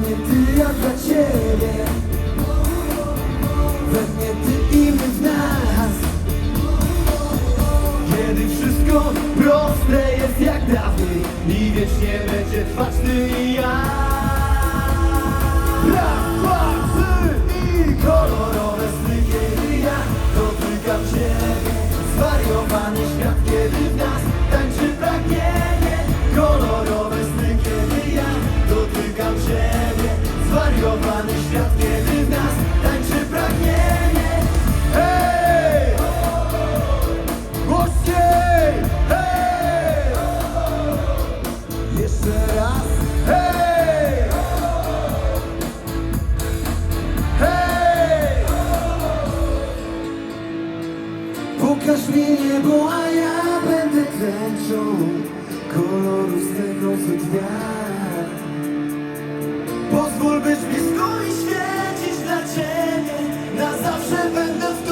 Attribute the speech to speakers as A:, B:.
A: mnie ty, ja dla ciebie. We mnie ty i my w nas. Kiedy wszystko proste jest jak dawniej I wiecznie będzie trwać ty i ja. Zwariowany świat, kiedy w nas tańczy pragnienie Hej! Głośniej! Hej! Jeszcze raz! Hej! Hej! Pokaż mi niebo, a ja And of